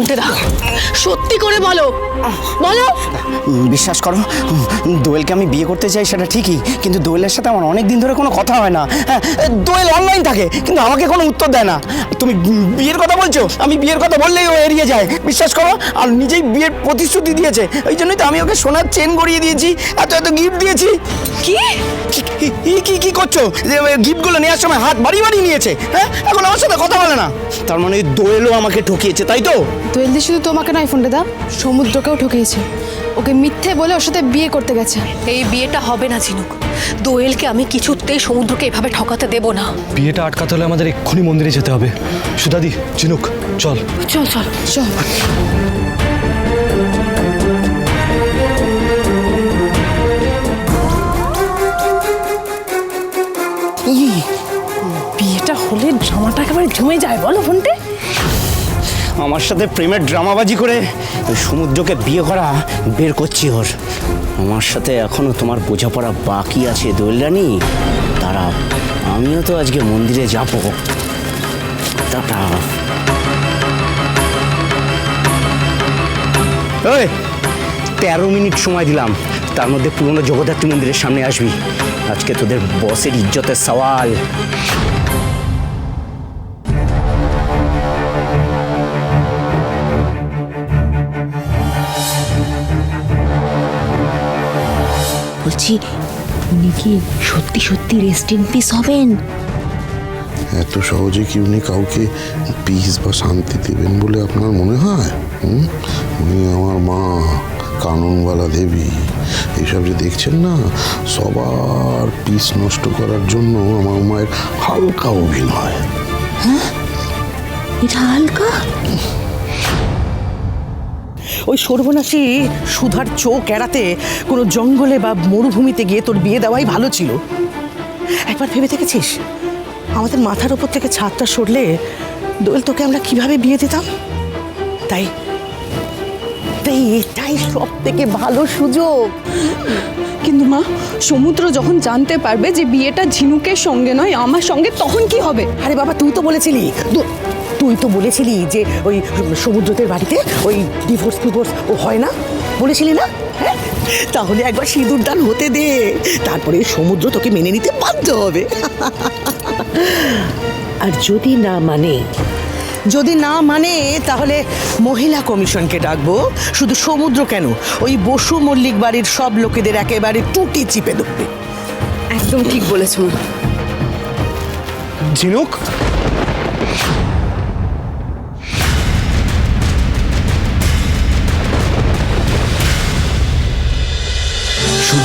ফোনটা সত্যি করে বলো। বলো। বিশ্বাস করো দোয়েলকে আমি বিয়ে করতে চাই সেটা ঠিকই কিন্তু দোয়েলের সাথে আমার অনেক দিন ধরে কোনো কথা হয় না। হ্যাঁ দোয়েল অনলাইন থাকে কিন্তু আমাকে কোনো উত্তর দেয় না। তুমি বিয়ের কথা বলছো আমি বিয়ের কথা বললেই ও এড়িয়ে যায়। বিশ্বাস করো আর নিজেই বিয়ের প্রতিশ্রুতি দিয়েছে। ওই জন্যই তো আমি ওকে সোনার চেন গড়িয়ে দিয়েছি এত এত গিফট দিয়েছি। কি? কি কি- করছ? গিফটগুলো নেওয়ার সময় হাত বাড়ি বাড়ি নিয়েছে হ্যাঁ? এখন আমার সাথে কথা বলে না। তার মানে দোয়েলও আমাকে ঠকিয়েছে তাই তো? দোয়েলদি শুধু তোমাকে নয় ফোনটা দা সমুদ্রকেও ঠকিয়েছে। ওকে মিথ্যে বলে ওর সাথে বিয়ে করতে গেছে। এই বিয়েটা হবে না ঝিনুক। দোয়েলকে আমি কিছুতেই সমুদ্রকে এভাবে ঠকাতে দেব না। বিয়েটা আটকাতে হলে আমাদের এক্ষুনি মন্দিরে যেতে হবে। সুদাদি চিনুক চল। চল চল। চল। বিয়েটা হলে ড্রামাটা একেবারে জমে যায় বলো ফোনটে। আমার সাথে প্রেমের ড্রামাবাজি করে সমুদ্রকে বিয়ে করা বের করছি ওর। আমার সাথে এখনও তোমার বোঝাপড়া বাকি আছে দোলরানি। তারা আমিও তো আজকে মন্দিরে যাব। টাটা। ওই তেরো মিনিট সময় দিলাম। তার মধ্যে পুরনো জগদ্ধাত্রী মন্দিরের সামনে আসবি। আজকে তোদের বসের ইজ্জতের সওয়াল। বলছি উনি কি সত্যি সত্যি রেস্ট ইন পিস হবেন? এত সহজে কি উনি কাউকে পিস বা শান্তি দেবেন বলে আপনার মনে হয়? উনি আমার মা কাননওয়ালা দেবী। এইসব যে দেখছেন না সবার পিস নষ্ট করার জন্য আমার মায়ের হালকা অভিনয়। হ্যাঁ? এটা হালকা? ওই সর্বনাশী সুধার চোখ এড়াতে কোনো জঙ্গলে বা মরুভূমিতে গিয়ে তোর বিয়ে দেওয়াই ভালো ছিল। একবার ভেবে দেখেছিস? আমাদের মাথার ওপর থেকে ছাদটা সরলে দোল তোকে আমরা কীভাবে বিয়ে দিতাম? তাই তাই এটাই সব থেকে ভালো সুযোগ। কিন্তু মা সমুদ্র যখন জানতে পারবে যে বিয়েটা ঝিনুকের সঙ্গে নয় আমার সঙ্গে তখন কি হবে? আরে বাবা তুই তো বলেছিলি তুই তো বলেছিলি যে ওই সমুদ্রদের বাড়িতে ওই ডিভোর্স ফিভোর্স ও হয় না? বলেছিলি না? হ্যাঁ? তাহলে একবার সিঁদুর দান হতে দে। তারপরে সমুদ্র তোকে মেনে নিতে বাধ্য হবে। আর যদি না মানে? যদি না মানে তাহলে মহিলা কমিশনকে ডাকবো। শুধু সমুদ্র কেন? ওই বসু মল্লিক বাড়ির সব লোকেদের একেবারে টুটি চিপে দেবে একদম ঠিক বলেছ। ঝিনুক?